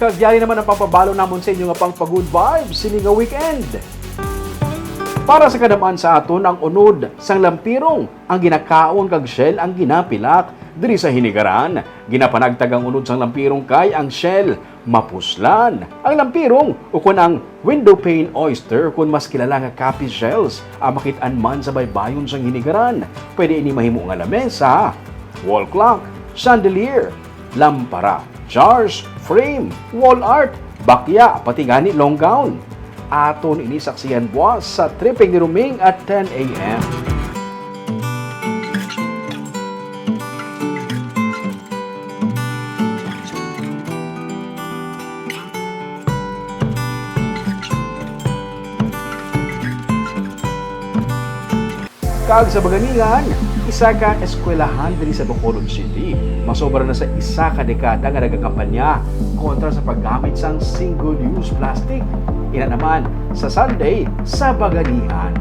Kagyari naman ang pagpabalo namon sa inyo nga pang pag-good vibes sini weekend. Para sa kadamaan sa aton ang unod sang lampirong ang ginakaon kag shell ang ginapilak diri sa hinigaran. Ginapanagtag ang unod sang lampirong kay ang shell mapuslan. Ang lampirong ukon ang window pane oyster kung mas kilala nga copy shells ang makitaan man sa baybayon sang hinigaran. Pwede ini mahimo nga lamesa, wall clock, chandelier, lampara, jars, frame, wall art, bakya, pati gani long gown. Aton inisaksihan buwas sa tripping ni Ruming at 10 a.m. Kag sa Baganilan, isa ka eskwelahan diri sa Bacolod City. Masobra na sa isa ka dekada nga nagakampanya kontra sa paggamit sang single-use plastic. Ina naman sa Sunday sa Baganihan.